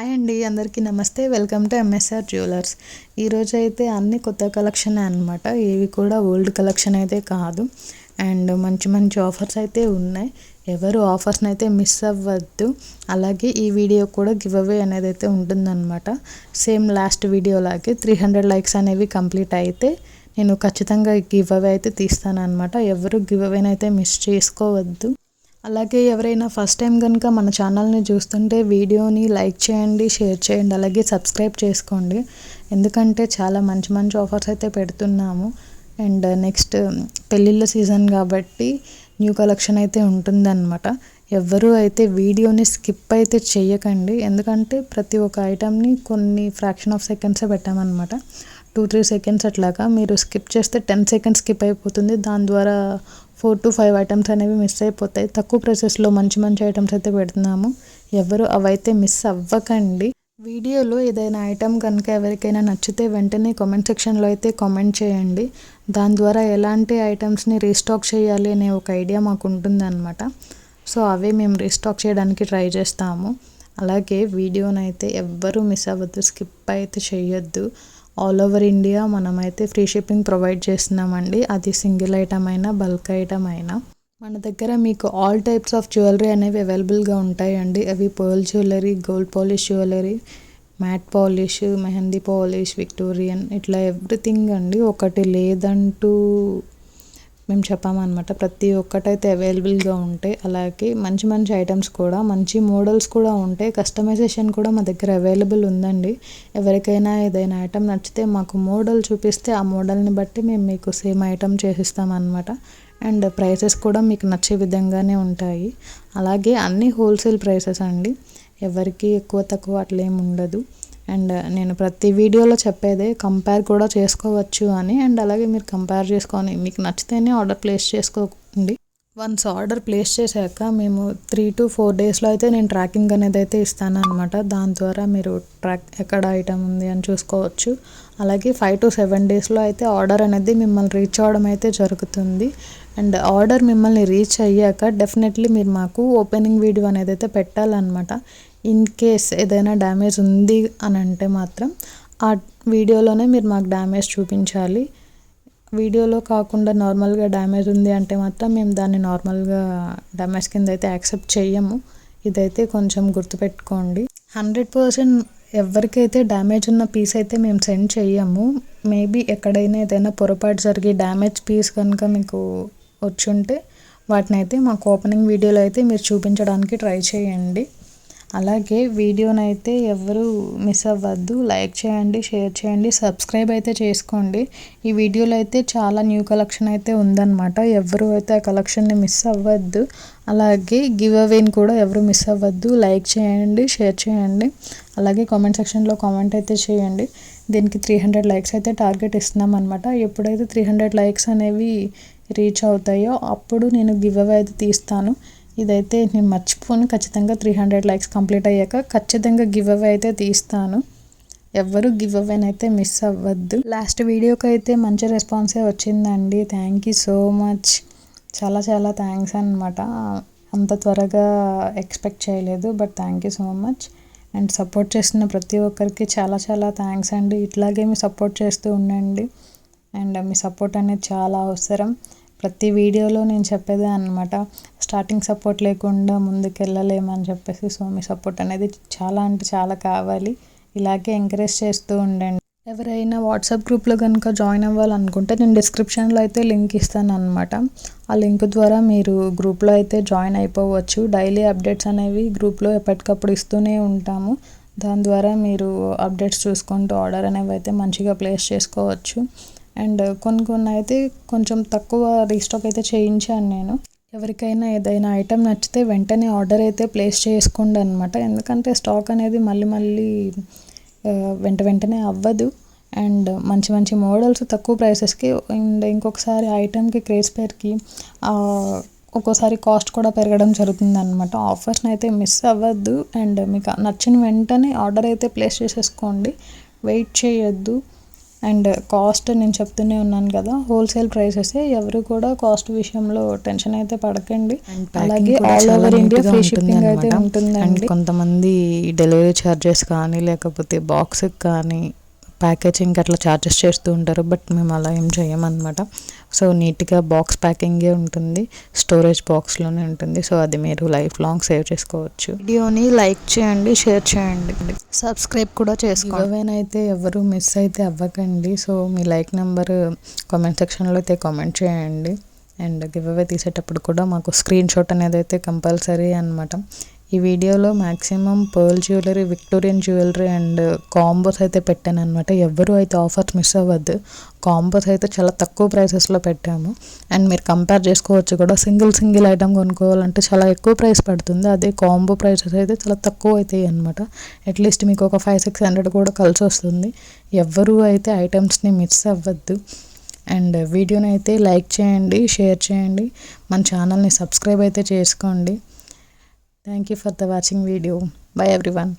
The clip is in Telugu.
హాయ్ అండి అందరికీ నమస్తే. వెల్కమ్ టు ఎంఎస్ఆర్ జ్యువెలర్స్ ఈరోజు అయితే అన్ని కొత్త కలెక్షన్ అనమాట ఏవి కూడా ఓల్డ్ కలెక్షన్ అయితే కాదు. అండ్ మంచి మంచి ఆఫర్స్ అయితే ఉన్నాయి. ఎవరు ఆఫర్స్ని అయితే మిస్ అవ్వద్దు. అలాగే ఈ వీడియో కూడా గివ్ అవే అనేది అయితే ఉంటుందన్నమాట. సేమ్ లాస్ట్ వీడియో లాగే త్రీ హండ్రెడ్ లైక్స్ అనేవి కంప్లీట్ అయితే నేను ఖచ్చితంగా గివ్ అవే అయితే తీస్తాను అనమాట ఎవరు గివ్ అవేనైతే మిస్ చేసుకోవద్దు. అలాగే ఎవరైనా ఫస్ట్ టైం కనుక మన ఛానల్ని చూస్తుంటే వీడియోని లైక్ చేయండి షేర్ చేయండి అలాగే సబ్స్క్రైబ్ చేసుకోండి. ఎందుకంటే చాలా మంచి మంచి ఆఫర్స్ అయితే పెడుతున్నాము. అండ్ నెక్స్ట్ పెళ్ళిళ్ళ సీజన్ కాబట్టి న్యూ కలెక్షన్ అయితే ఉంటుందన్నమాట. ఎవ్వరూ అయితే వీడియోని స్కిప్ అయితే చేయకండి. ఎందుకంటే ప్రతి ఒక్క ఐటమ్ని కొన్ని ఫ్రాక్షన్ ఆఫ్ సెకండ్సే పెట్టామన్నమాట. టూ త్రీ సెకండ్స్ అట్లాగా మీరు స్కిప్ చేస్తే టెన్ సెకండ్స్ స్కిప్ అయిపోతుంది. దాని ద్వారా ఫోర్ టు ఫైవ్ ఐటమ్స్ అనేవి మిస్ అయిపోతాయి. తక్కువ ప్రైసెస్లో మంచి మంచి ఐటమ్స్ అయితే పెడుతున్నాము. ఎవరు అవైతే మిస్ అవ్వకండి. వీడియోలో ఏదైనా ఐటమ్ కనుక ఎవరికైనా నచ్చితే వెంటనే కామెంట్ సెక్షన్లో అయితే కామెంట్ చేయండి. దాని ద్వారా ఎలాంటి ఐటమ్స్ని రీస్టాక్ చేయాలి అనే ఒక ఐడియా మాకు ఉంటుందన్నమాట. సో అవే మేము రీస్టాక్ చేయడానికి ట్రై చేస్తాము. అలాగే వీడియోనైతే ఎవ్వరూ మిస్ అవ్వద్దు. స్కిప్ అయితే చేయొద్దు ఆల్ ఓవర్ ఇండియా మనమైతే ఫ్రీ షిప్పింగ్ ప్రొవైడ్ చేస్తున్నామండి. అది సింగిల్ ఐటమ్ అయినా బల్క్ ఐటమ్ అయినా. మన దగ్గర మీకు ఆల్ టైప్స్ ఆఫ్ జ్యువెలరీ అనేవి అవైలబుల్గా ఉంటాయండి. అవి pearl jewellery gold polish jewellery matt polish mehndi polish Victorian ఇట్లా ఎవ్రీథింగ్ అండి. ఒకటి లేదంటూ మేము చెప్పామన్నమాట. ప్రతి ఒక్కటైతే అవైలబుల్గా ఉంటాయి అలాగే మంచి మంచి ఐటమ్స్ కూడా మంచి మోడల్స్ కూడా ఉంటాయి కస్టమైజేషన్ కూడా మా దగ్గర అవైలబుల్ ఉందండి. ఎవరికైనా ఏదైనా ఐటమ్ నచ్చితే మాకు మోడల్ చూపిస్తే ఆ మోడల్ని బట్టి మేము మీకు సేమ్ ఐటమ్ చేసిస్తామన్నమాట. అండ్ ప్రైసెస్ కూడా మీకు నచ్చే విధంగానే ఉంటాయి. అలాగే అన్నీ హోల్సేల్ ప్రైసెస్ అండి. ఎవరికి ఎక్కువ తక్కువ అట్లేం ఉండదు. అండ్ నేను ప్రతి వీడియోలో చెప్పేదే కంపేర్ కూడా చేసుకోవచ్చు అని అండ్ అలాగే మీరు కంపేర్ చేసుకొని మీకు నచ్చితేనే ఆర్డర్ ప్లేస్ చేసుకోండి. వన్స్ ఆర్డర్ ప్లేస్ చేశాక మేము త్రీ టు ఫోర్ డేస్లో అయితే నేను ట్రాకింగ్ అనేది అయితే ఇస్తాను అనమాట దాని ద్వారా మీరు ట్రాక్ ఎక్కడ ఐటమ్ ఉంది అని చూసుకోవచ్చు. అలాగే ఫైవ్ టు సెవెన్ డేస్లో అయితే ఆర్డర్ అనేది మిమ్మల్ని రీచ్ అవ్వడం అయితే జరుగుతుంది. అండ్ ఆర్డర్ మిమ్మల్ని రీచ్ అయ్యాక డెఫినెట్లీ మీరు మాకు ఓపెనింగ్ వీడియో అనేది అయితే పెట్టాలన్నమాట. ఇన్ కేస్ ఏదైనా డ్యామేజ్ ఉంది అని అంటే మాత్రం ఆ వీడియోలోనే మీరు మాకు డ్యామేజ్ చూపించాలి. వీడియోలో కాకుండా నార్మల్గా డ్యామేజ్ ఉంది అంటే మాత్రం మేము దాన్ని నార్మల్గా డ్యామేజ్ కింద అయితే యాక్సెప్ట్ చెయ్యము. ఇదైతే కొంచెం గుర్తుపెట్టుకోండి. హండ్రెడ్ పర్సెంట్ ఎవరికైతే డ్యామేజ్ ఉన్న పీస్ అయితే మేము సెండ్ చెయ్యము. మేబీ ఎక్కడైనా ఏదైనా పొరపాటు జరిగి డ్యామేజ్ పీస్ కనుక మీకు వచ్చుంటే వాటిని అయితే మాకు ఓపెనింగ్ వీడియోలో అయితే మీరు చూపించడానికి ట్రై చేయండి. అలాగే వీడియోని అయితే ఎవరు మిస్ అవ్వద్దు. లైక్ చేయండి షేర్ చేయండి సబ్స్క్రైబ్ అయితే చేసుకోండి. ఈ వీడియోలో అయితే చాలా న్యూ కలెక్షన్ అయితే ఉందన్నమాట. ఎవరు అయితే ఆ కలెక్షన్ని మిస్ అవ్వద్దు. అలాగే గివ్ అవేని కూడా ఎవరు మిస్ అవ్వద్దు. లైక్ చేయండి షేర్ చేయండి. అలాగే కామెంట్ సెక్షన్లో కామెంట్ అయితే చేయండి. దీనికి త్రీ హండ్రెడ్ లైక్స్ అయితే టార్గెట్ ఇస్తున్నాం అనమాట ఎప్పుడైతే త్రీ హండ్రెడ్ లైక్స్ అనేవి రీచ్ అవుతాయో అప్పుడు నేను గివ్ అవే అయితే తీస్తాను. ఇదైతే నేను మర్చిపోను. ఖచ్చితంగా త్రీ హండ్రెడ్ లైక్స్ కంప్లీట్ అయ్యాక ఖచ్చితంగా గివ్ అవే అయితే తీస్తాను. ఎవ్వరు గివ్ అవేనైతే మిస్ అవ్వద్దు. లాస్ట్ వీడియోకి అయితే మంచి రెస్పాన్సే వచ్చిందండి. థ్యాంక్ యూ సో మచ్ చాలా చాలా థ్యాంక్స్ అనమాట అంత త్వరగా ఎక్స్పెక్ట్ చేయలేదు but thank you so much and support చేస్తున్న ప్రతి ఒక్కరికి చాలా చాలా థ్యాంక్స్ అండి. ఇట్లాగే మీ సపోర్ట్ చేస్తూ ఉండండి. అండ్ మీ సపోర్ట్ అనేది చాలా అవసరం. ప్రతి వీడియోలో నేను చెప్పేదే అనమాట స్టార్టింగ్ సపోర్ట్ లేకుండా ముందుకెళ్ళలేమని చెప్పేసి సో మీ సపోర్ట్ అనేది చాలా అంటే చాలా కావాలి. ఇలాగే ఎంకరేజ్ చేస్తూ ఉండండి. ఎవరైనా వాట్సాప్ గ్రూప్లో కనుక జాయిన్ అవ్వాలనుకుంటే నేను డిస్క్రిప్షన్లో అయితే లింక్ ఇస్తాను అనమాట ఆ లింక్ ద్వారా మీరు గ్రూప్లో అయితే జాయిన్ అయిపోవచ్చు. డైలీ అప్డేట్స్ అనేవి గ్రూప్లో ఎప్పటికప్పుడు ఇస్తూనే ఉంటాము. దాని ద్వారా మీరు అప్డేట్స్ చూసుకుంటూ ఆర్డర్ అనేవి అయితే మంచిగా ప్లేస్ చేసుకోవచ్చు. అండ్ కొన్ని కొన్ని అయితే కొంచెం తక్కువ రీస్టాక్ అయితే చేయించాను నేను. ఎవరికైనా ఏదైనా ఐటెం నచ్చితే వెంటనే ఆర్డర్ అయితే ప్లేస్ చేసుకోండి అనమాట ఎందుకంటే స్టాక్ అనేది మళ్ళీ మళ్ళీ వెంట వెంటనే అవ్వదు. అండ్ మంచి మంచి మోడల్స్ తక్కువ ప్రైసెస్కి అండ్ ఇంకొకసారి ఐటెంకి క్రేజ్ పేరుకి ఒక్కోసారి కాస్ట్ కూడా పెరగడం జరుగుతుంది అనమాట ఆఫర్స్ని అయితే మిస్ అవ్వద్దు. అండ్ మీకు నచ్చిన వెంటనే ఆర్డర్ అయితే ప్లేస్ చేసేసుకోండి. వెయిట్ చేయొద్దు. అండ్ కాస్ట్ నేను చెప్తూనే ఉన్నాను కదా హోల్సేల్ ప్రైసెస్ ఎవరు కూడా కాస్ట్ విషయంలో టెన్షన్ అయితే పడకండి. అలాగే all over India free shipping అయితే అండ్ ఉంటుందండి కొంతమంది డెలివరీ ఛార్జెస్ కానీ లేకపోతే బాక్స్కి కానీ ప్యాకేజింగ్ అట్లా ఛార్జెస్ చేస్తూ ఉంటారు బట్ మేము అలా ఏం చేయమన్నమాట. సో నీట్గా బాక్స్ ప్యాకింగే ఉంటుంది స్టోరేజ్ బాక్స్లోనే ఉంటుంది. సో అది మీరు లైఫ్ లాంగ్ సేవ్ చేసుకోవచ్చు. వీడియోని లైక్ చేయండి షేర్ చేయండి. సబ్స్క్రైబ్ కూడా చేసుకోండి. గివ్ అయితే ఎవరు మిస్ అయితే అవ్వకండి. సో మీ లైక్ నెంబర్ కామెంట్ సెక్షన్లో అయితే కామెంట్ చేయండి. అండ్ గివ్ అవే తీసేటప్పుడు కూడా మాకు స్క్రీన్ షాట్ అనేది అయితే కంపల్సరీ అనమాట ఈ వీడియోలో maximum pearl jewellery Victorian jewellery and combos అయితే పెట్టాను అనమాట ఎవరు అయితే ఆఫర్స్ మిస్ అవ్వద్దు. కాంబోస్ అయితే చాలా తక్కువ ప్రైసెస్లో పెట్టాము. అండ్ మీరు కంపేర్ చేసుకోవచ్చు కూడా సింగిల్ సింగిల్ ఐటమ్ కొనుక్కోవాలంటే చాలా ఎక్కువ ప్రైస్ పడుతుంది. అదే కాంబో ప్రైసెస్ అయితే చాలా తక్కువ అవుతాయి అనమాట అట్లీస్ట్ మీకు ఒక ఫైవ్ సిక్స్ హండ్రెడ్ కూడా కలిసి వస్తుంది. ఎవరు అయితే ఐటమ్స్ని మిస్ అవ్వద్దు. అండ్ వీడియోని అయితే లైక్ చేయండి షేర్ చేయండి. మన ఛానల్ని సబ్స్క్రైబ్ అయితే చేసుకోండి. Thank you for the watching video. Bye everyone.